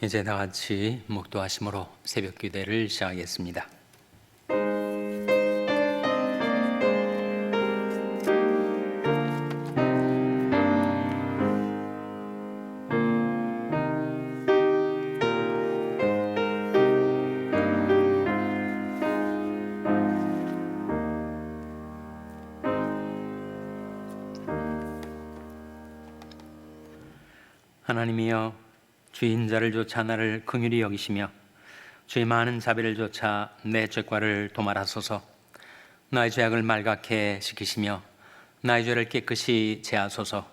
이제 다 같이 목도하심으로 새벽 기도를 시작하겠습니다. 주인 자를 조차 나를 긍휼히 여기시며 주의 많은 자비를 조차 내 죄과를 도말하소서. 나의 죄악을 말갛게 시키시며 나의 죄를 깨끗이 제하소서.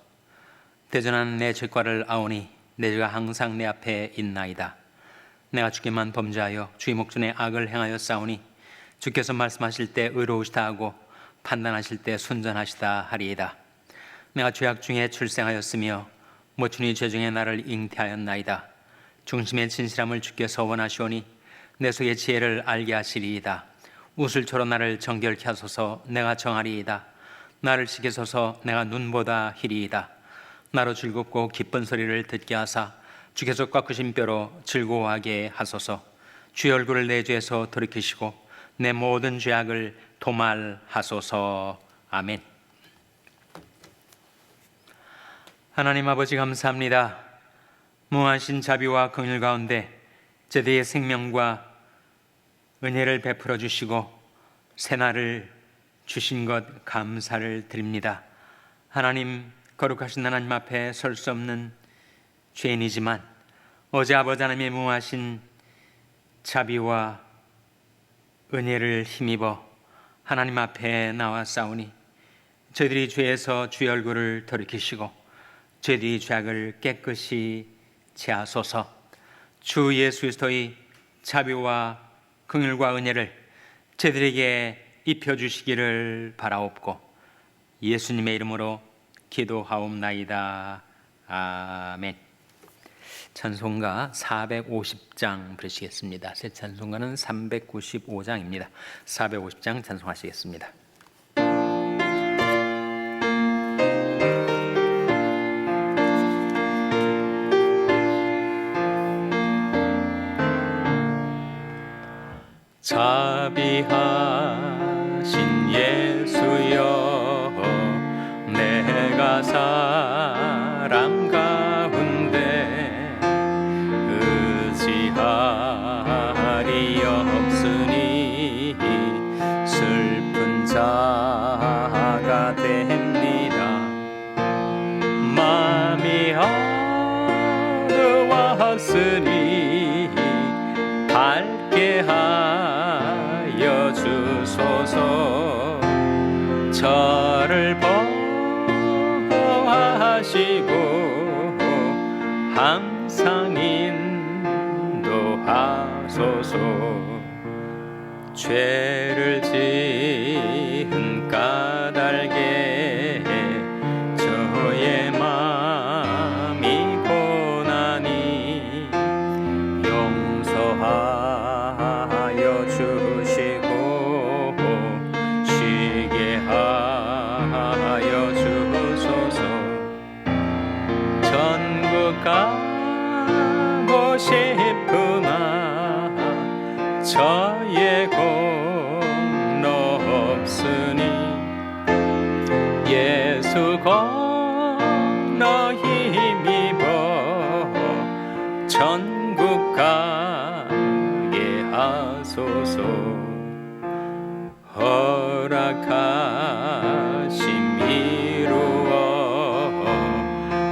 대전한 내 죄과를 아오니 내 죄가 항상 내 앞에 있나이다. 내가 주께만 범죄하여 주의 목전에 악을 행하여 싸우니 주께서 말씀하실 때 의로우시다 하고 판단하실 때 순전하시다 하리이다. 내가 죄악 중에 출생하였으며 모춘이 죄중에 나를 잉태하였나이다. 중심의 진실함을 주께서 원하시오니 내 속의 지혜를 알게 하시리이다. 우슬초로 나를 정결케 하소서 내가 정하리이다. 나를 지켜소서 내가 눈보다 희리이다. 나로 즐겁고 기쁜 소리를 듣게 하사 주께서 꺾으신 뼈로 즐거워하게 하소서 주의 얼굴을 내 죄에서 돌이키시고 내 모든 죄악을 도말하소서 아멘. 하나님 아버지 감사합니다. 무하신 자비와 긍휼 가운데 제대의 생명과 은혜를 베풀어 주시고 새날을 주신 것 감사를 드립니다. 하나님 거룩하신 하나님 앞에 설 수 없는 죄인이지만 어제 아버지 하나님의 무하신 자비와 은혜를 힘입어 하나님 앞에 나와 싸우니 저희들이 죄에서 주의 얼굴을 돌이키시고 죄의 죄악을 깨끗이 제하소서. 주 예수 그리스도의 자비와 긍휼과 은혜를 저들에게 입혀 주시기를 바라옵고 예수님의 이름으로 기도하옵나이다. 아멘. 찬송가 450장 부르시겠습니다. 새 찬송가는 395장입니다. 450장 찬송하시겠습니다. 자비하신 예수여 내가 사람 가운데 의지하리 없으니 슬픈 자가 됩니다. 마음이 어두웠으니 항상 인도하소서. 죄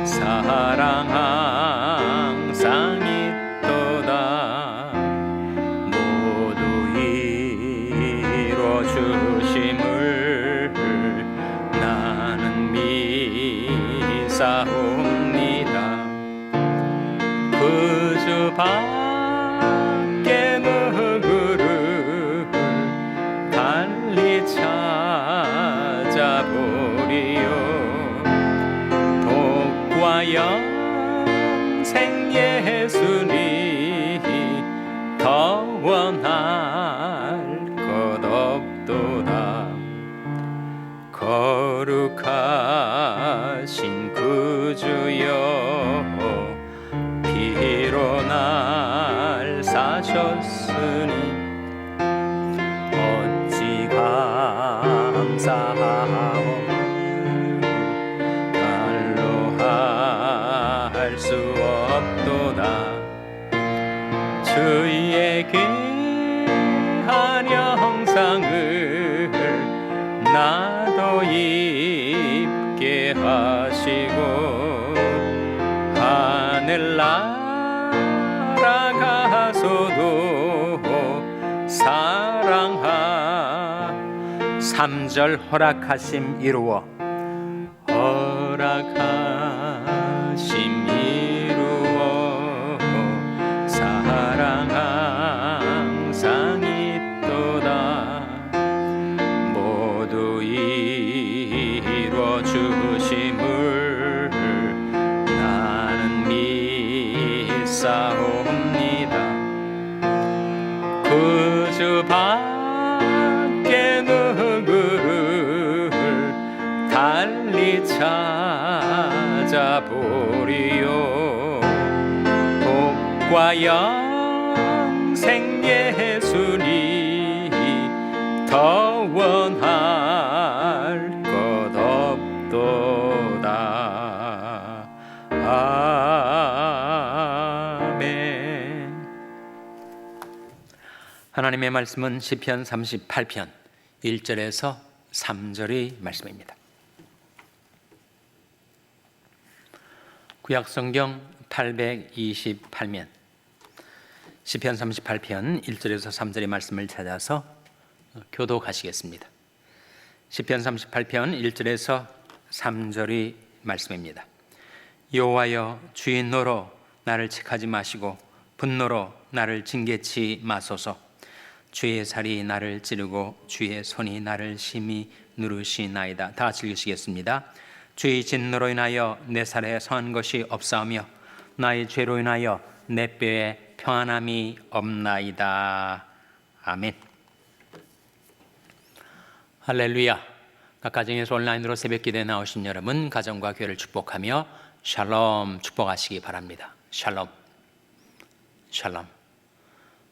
사랑 항 거룩하신 구주여 3절 허락하심 이루어. 허락하 하나님의 말씀은 시편 38편 1절에서 3절의 말씀입니다. 구약 성경 828면 시편 38편 1절에서 3절의 말씀을 찾아서 교도하시겠습니다. 시편 38편 1절에서 3절의 말씀입니다. 여호와여 주의 노로 나를 책하지 마시고 분노로 나를 징계치 마소서 주의 살이 나를 찌르고 주의 손이 나를 심히 누르시나이다. 다 같이 읽으시겠습니다. 주의 진노로 인하여 내 살에 성한 것이 없사오며 나의 죄로 인하여 내 뼈에 평안함이 없나이다. 아멘. 할렐루야. 각 가정에서 온라인으로 새벽 기도에 나오신 여러분 가정과 교회를 축복하며 샬롬 축복하시기 바랍니다. 샬롬. 샬롬.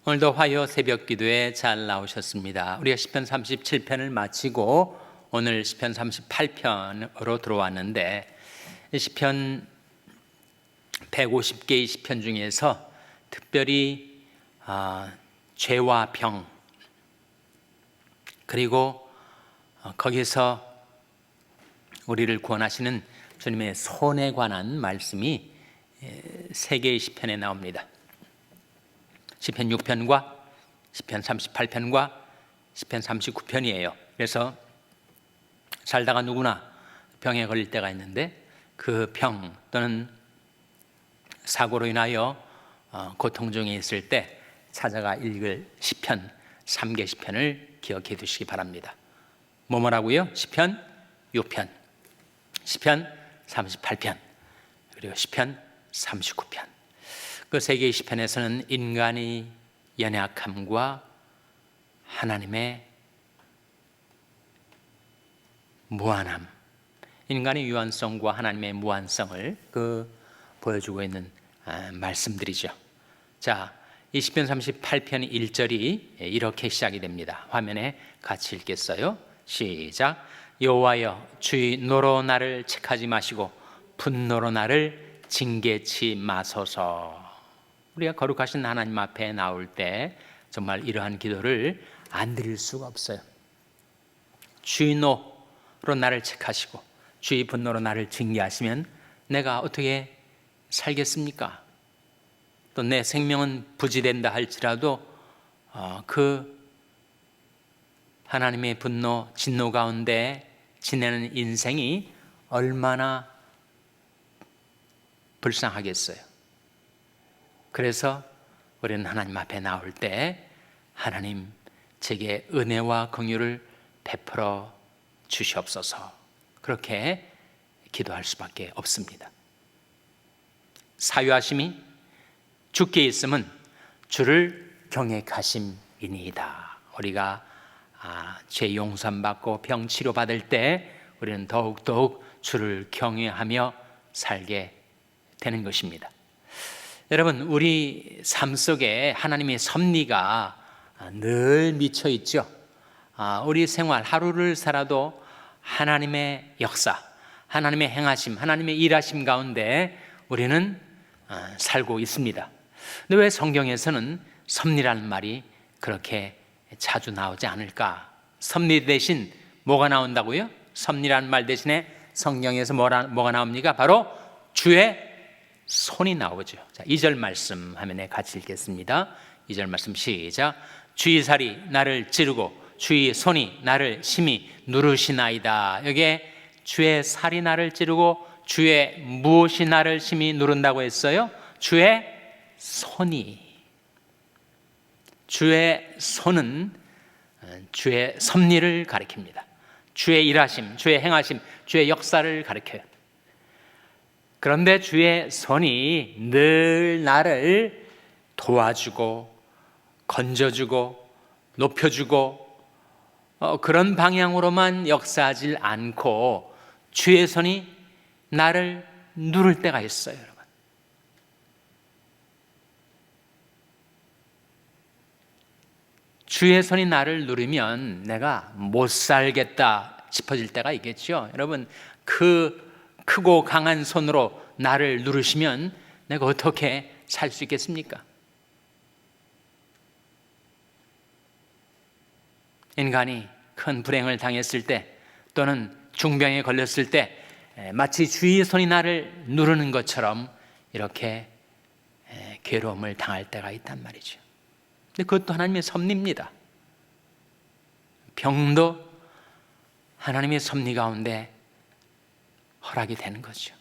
오늘도 화요 새벽 기도에 잘 나오셨습니다. 우리가 시편 37편을 마치고 오늘 시편 38편으로 들어왔는데 이 시편 150개의 시편 중에서 특별히 아, 죄와 병 그리고 어, 거기서 우리를 구원하시는 주님의 손에 관한 말씀이 에, 세 개의 시편에 나옵니다. 시편 6편과 시편 38편과 시편 39편이에요. 그래서 살다가 누구나 병에 걸릴 때가 있는데 그 병 또는 사고로 인하여 어, 고통 중에 있을 때 찾아가 읽을 시편 3개 시편을 기억해 두시기 바랍니다. 뭐뭐라고요? 시편 6편, 시편 38편, 그리고 시편 39편. 그세 개의 시편에서는 인간의 연약함과 하나님의 무한함, 인간의 유한성과 하나님의 무한성을 그 보여주고 있는 아, 말씀들이죠. 자, 이 시편 38편 1절이 이렇게 시작이 됩니다. 화면에 같이 읽겠어요. 시작. 여호와여 주의 노로 나를 책하지 마시고 분노로 나를 징계치 마소서. 우리가 거룩하신 하나님 앞에 나올 때 정말 이러한 기도를 안 드릴 수가 없어요. 주의노로 나를 책하시고 주의 분노로 나를 징계하시면 내가 어떻게 살겠습니까? 또 내 생명은 부지된다 할지라도 어, 그 하나님의 분노, 진노 가운데 지내는 인생이 얼마나 불쌍하겠어요. 그래서 우리는 하나님 앞에 나올 때 하나님 제게 은혜와 긍휼을 베풀어 주시옵소서. 그렇게 기도할 수밖에 없습니다. 사유하심이 주께 있음은 주를 경외하심이니이다. 우리가 아, 죄 용산 받고 병 치료 받을 때 우리는 더욱 더욱 주를 경외하며 살게 되는 것입니다. 여러분, 우리 삶 속에 하나님의 섭리가 늘 미쳐 있죠. 아, 우리 생활 하루를 살아도 하나님의 역사, 하나님의 행하심, 하나님의 일하심 가운데 우리는 어, 살고 있습니다. 근데 왜 성경에서는 섭리라는 말이 그렇게 자주 나오지 않을까? 섭리 대신 뭐가 나온다고요? 섭리라는 말 대신에 성경에서 뭐라, 뭐가 나옵니까? 바로 주의 손이 나오죠. 자, 2절 말씀 화면에 같이 읽겠습니다. 2절 말씀 시작. 주의 살이 나를 찌르고 주의 손이 나를 심히 누르시나이다. 여기에 주의 살이 나를 찌르고 주의 무엇이 나를 심히 누른다고 했어요? 주의 손이. 주의 손은 주의 섭리를 가리킵니다. 주의 일하심, 주의 행하심, 주의 역사를 가리켜요. 그런데 주의 손이 늘 나를 도와주고 건져주고 높여주고 어, 그런 방향으로만 역사하지 않고 주의 손이 나를 누를 때가 있어요, 여러분. 주의 손이 나를 누르면 내가 못 살겠다 싶어질 때가 있겠죠. 여러분, 그 크고 강한 손으로 나를 누르시면 내가 어떻게 살 수 있겠습니까? 인간이 큰 불행을 당했을 때 또는 중병에 걸렸을 때 마치 주의 손이 나를 누르는 것처럼 이렇게 괴로움을 당할 때가 있단 말이죠. 근데 그것도 하나님의 섭리입니다. 병도 하나님의 섭리 가운데 허락이 되는 거죠.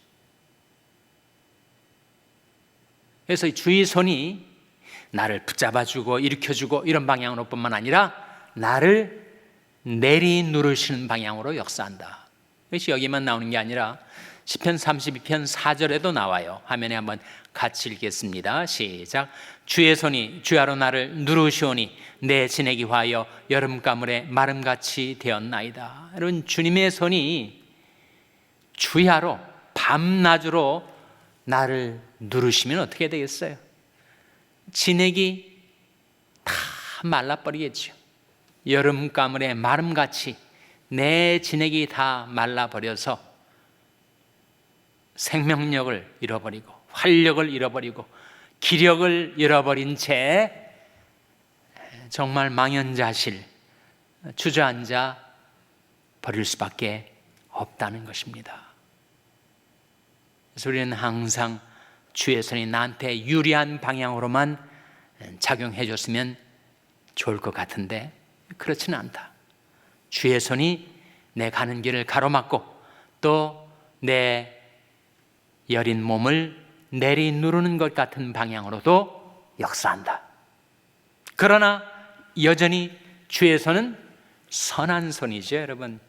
그래서 주의 손이 나를 붙잡아주고 일으켜주고 이런 방향으로뿐만 아니라 나를 내리 누르시는 방향으로 역사한다. 이것이 여기만 나오는 게 아니라 시편 32편 4절에도 나와요. 화면에 한번 같이 읽겠습니다. 시작. 주의 손이 주야로 나를 누르시오니 내 지내기 화하여 여름 가물에 마름같이 되었나이다. 여러분 주님의 손이 주야로 밤낮으로 나를 누르시면 어떻게 되겠어요? 진액이 다 말라버리겠죠. 여름 가물에 마름같이 내 진액이 다 말라버려서 생명력을 잃어버리고 활력을 잃어버리고 기력을 잃어버린 채 정말 망연자실 주저앉아 버릴 수밖에 없다는 것입니다. 그래서 우리는 항상 주의 손이 나한테 유리한 방향으로만 작용해 줬으면 좋을 것 같은데 그렇지는 않다. 주의 손이 내 가는 길을 가로막고 또 내 여린 몸을 내리 누르는 것 같은 방향으로도 역사한다. 그러나 여전히 주의 손은 선한 손이죠, 여러분.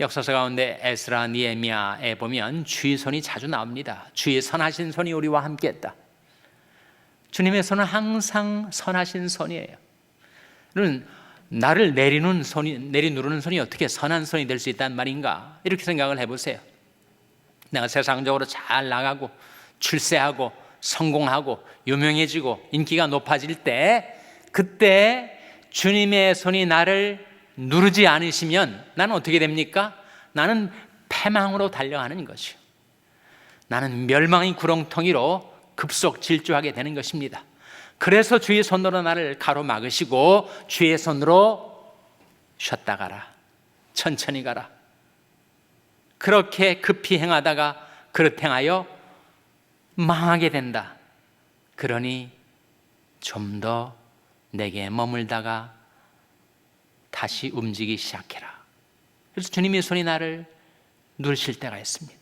역사서 가운데 에스라 니에미아에 보면 주의 손이 자주 나옵니다. 주의 선하신 손이 우리와 함께했다. 주님의 손은 항상 선하신 손이에요. 는 나를 내리는 손이 내리 누르는 손이 어떻게 선한 손이 될 수 있단 말인가? 이렇게 생각을 해보세요. 내가 세상적으로 잘 나가고 출세하고 성공하고 유명해지고 인기가 높아질 때 그때 주님의 손이 나를 누르지 않으시면 나는 어떻게 됩니까? 나는 패망으로 달려가는 것이요. 나는 멸망의 구렁텅이로 급속 질주하게 되는 것입니다. 그래서 주의 손으로 나를 가로막으시고 주의 손으로 쉬었다 가라. 천천히 가라. 그렇게 급히 행하다가 그릇 행하여 망하게 된다. 그러니 좀 더 내게 머물다가 다시 움직이기 시작해라. 그래서 주님의 손이 나를 누르실 때가 있습니다.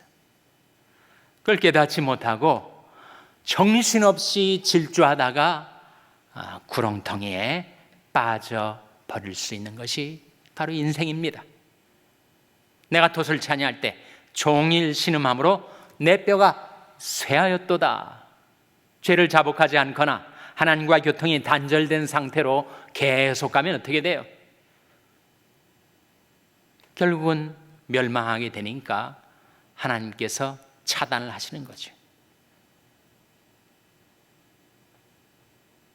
그걸 깨닫지 못하고 정신없이 질주하다가 아, 구렁텅이에 빠져 버릴 수 있는 것이 바로 인생입니다. 내가 돛을 차니할 때 종일 신음함으로 내 뼈가 쇠하였도다. 죄를 자복하지 않거나 하나님과 교통이 단절된 상태로 계속 가면 어떻게 돼요? 결국은 멸망하게 되니까 하나님께서 차단을 하시는 거죠.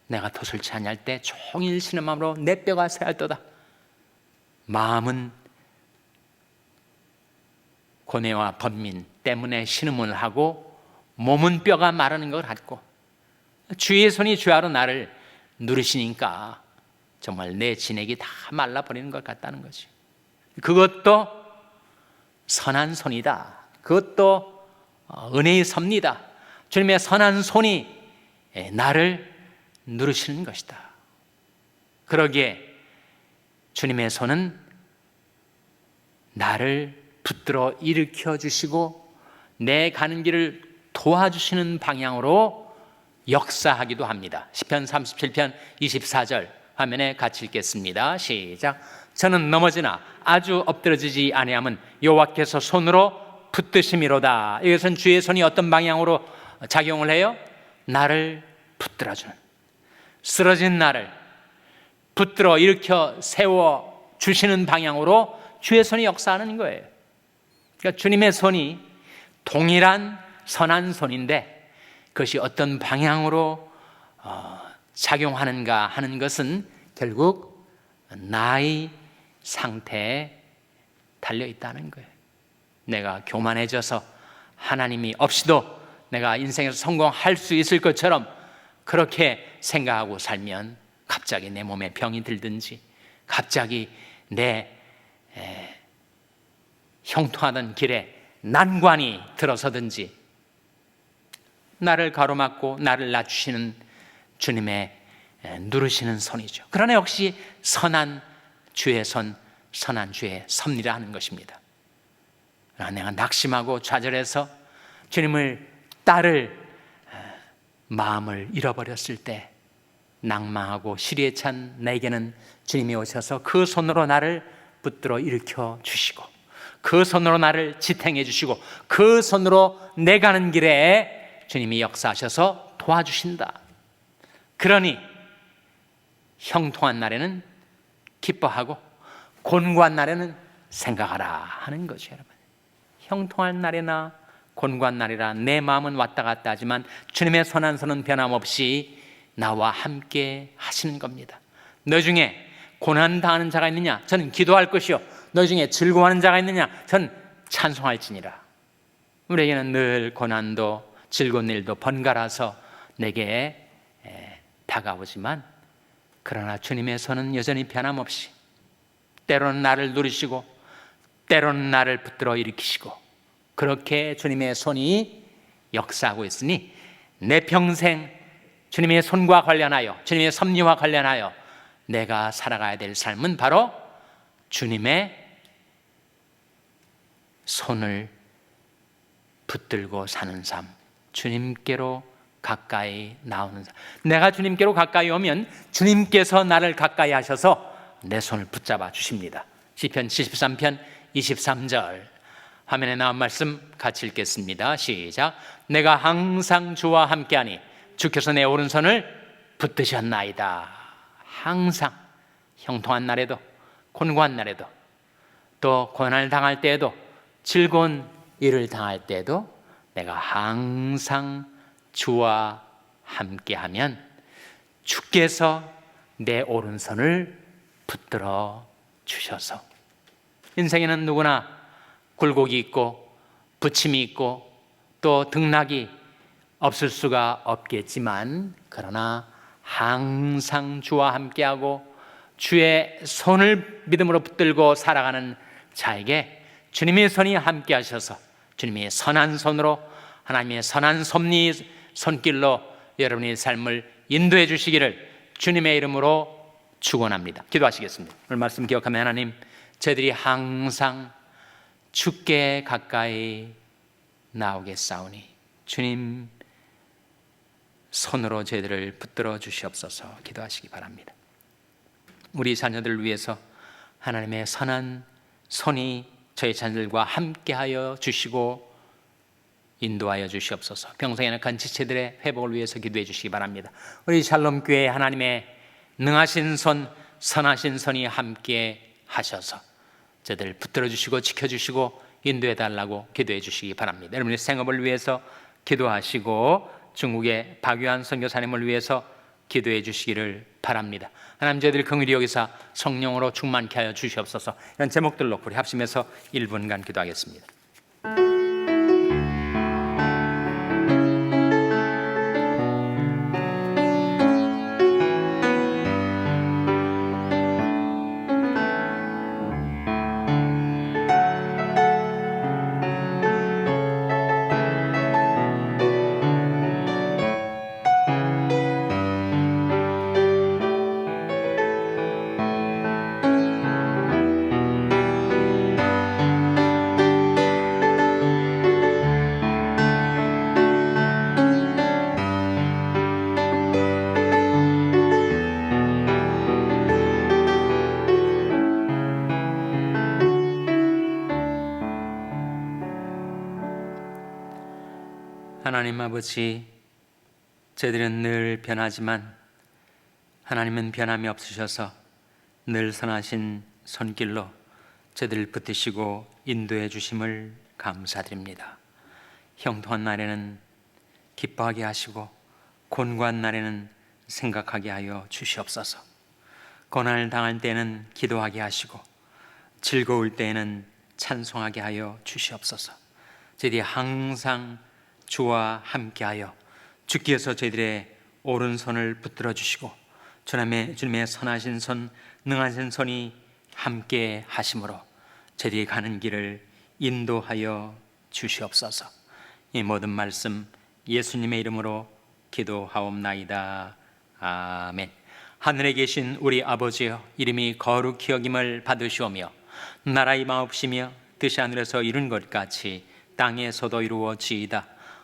내가 돛을 찬양할 때 종일 신음함으로 내 뼈가 새알도다. 마음은 고뇌와 번민 때문에 신음을 하고 몸은 뼈가 마르는 것 같고 주의 손이 주하로 나를 누르시니까 정말 내 진액이 다 말라버리는 것 같다는 거지. 그것도 선한 손이다. 그것도 어, 은혜의 섭니다. 주님의 선한 손이 예, 나를 누르시는 것이다. 그러기에 주님의 손은 나를 붙들어 일으켜 주시고 내 가는 길을 도와주시는 방향으로 역사하기도 합니다. 시편 37편 24절 화면에 같이 읽겠습니다. 시작. 저는 넘어지나 아주 엎드러지지 아니함은 여호와께서 손으로 붙드심이로다. 이것은 주의 손이 어떤 방향으로 작용을 해요? 나를 붙들어 주는 쓰러진 나를 붙들어 일으켜 세워 주시는 방향으로 주의 손이 역사하는 거예요. 그러니까 주님의 손이 동일한 선한 손인데 그것이 어떤 방향으로 어, 작용하는가 하는 것은 결국 나의 상태에 달려 있다는 거예요. 내가 교만해져서 하나님이 없이도 내가 인생에서 성공할 수 있을 것처럼 그렇게 생각하고 살면 갑자기 내 몸에 병이 들든지 갑자기 내 에, 형통하던 길에 난관이 들어서든지 나를 가로막고 나를 낮추시는 주님의 에, 누르시는 손이죠. 그러나 역시 선한 주의 손, 선한 주의 섭리라 하는 것입니다. 그러나 내가 낙심하고 좌절해서 주님을 따를 에, 마음을 잃어버렸을 때 낭망하고 시리에 찬 내게는 주님이 오셔서 그 손으로 나를 붙들어 일으켜 주시고 그 손으로 나를 지탱해 주시고 그 손으로 내 가는 길에 주님이 역사하셔서 도와주신다. 그러니 형통한 날에는 기뻐하고 곤고한 날에는 생각하라 하는 거죠, 여러분. 형통한 날이나 곤고한 날이라 내 마음은 왔다 갔다 하지만 주님의 선한 손은 변함없이 나와 함께 하시는 겁니다. 너 중에 고난 당하는 자가 있느냐? 저는 기도할 것이요. 너 중에 즐거워하는 자가 있느냐? 전 찬송할지니라. 우리에게는 늘 고난도 즐거운 일도 번갈아서 내게 다가오지만 그러나 주님의 손은 여전히 변함없이 때로는 나를 누리시고 때로는 나를 붙들어 일으키시고 그렇게 주님의 손이 역사하고 있으니 내 평생 주님의 손과 관련하여 주님의 섭리와 관련하여 내가 살아가야 될 삶은 바로 주님의 손을 붙들고 사는 삶, 주님께로 가까이 나오는 삶. 내가 주님께로 가까이 오면 주님께서 나를 가까이 하셔서 내 손을 붙잡아 주십니다. 시편 73편 23절 화면에 나온 말씀 같이 읽겠습니다. 시작. 내가 항상 주와 함께하니 주께서 내 오른손을 붙드셨나이다. 항상 형통한 날에도 곤고한 날에도 또 고난을 당할 때에도 즐거운 일을 당할 때에도 내가 항상 주와 함께하면 주께서 내 오른손을 붙들어 주셔서. 인생에는 누구나 굴곡이 있고 부침이 있고 또 등락이 없을 수가 없겠지만 그러나 항상 주와 함께하고 주의 손을 믿음으로 붙들고 살아가는 자에게 주님의 손이 함께 하셔서 주님의 선한 손으로 하나님의 선한 섭리 손길로 여러분의 삶을 인도해 주시기를 주님의 이름으로 축원합니다. 기도하시겠습니다. 오늘 말씀 기억하면 하나님 저희들이 항상 주께 가까이 나오겠사오니 주님 손으로 저희들을 붙들어 주시옵소서 기도하시기 바랍니다. 우리 자녀들을 위해서 하나님의 선한 손이 저희 자녀들과 함께하여 주시고 인도하여 주시옵소서. 병상에 낙한 지체들의 회복을 위해서 기도해 주시기 바랍니다. 우리 샬롬 교회 하나님의 능하신 손, 선하신 손이 함께 하셔서 저들 붙들어 주시고 지켜 주시고 인도해 달라고 기도해 주시기 바랍니다. 여러분의 생업을 위해서 기도하시고 중국의 박유한 선교사님을 위해서 기도해 주시기를 바랍니다. 하나님 저희들 긍휼히 여기서 성령으로 충만케 하여 주시옵소서. 이런 제목들로 우리 합심해서 1분간 기도하겠습니다. 하나님 아버지, 저희들은 늘 변하지만 하나님은 변함이 없으셔서 늘 선하신 손길로 저희들 붙드시고 인도해 주심을 감사드립니다. 형통한 날에는 기뻐하게 하시고 곤고한 날에는 생각하게 하여 주시옵소서. 고난을 당할 때는 기도하게 하시고 즐거울 때에는 찬송하게 하여 주시옵소서. 저희들이 항상 주와 함께하여 주께서 저희들의 오른손을 붙들어 주시고 주님의 주님의 선하신 손, 능하신 손이 함께 하심으로 저희들이 가는 길을 인도하여 주시옵소서. 이 모든 말씀 예수님의 이름으로 기도하옵나이다. 아멘. 하늘에 계신 우리 아버지여 이름이 거룩히 여김을 받으시오며 나라의 마옵시며 뜻이 하늘에서 이룬 것 같이 땅에서도 이루어지이다.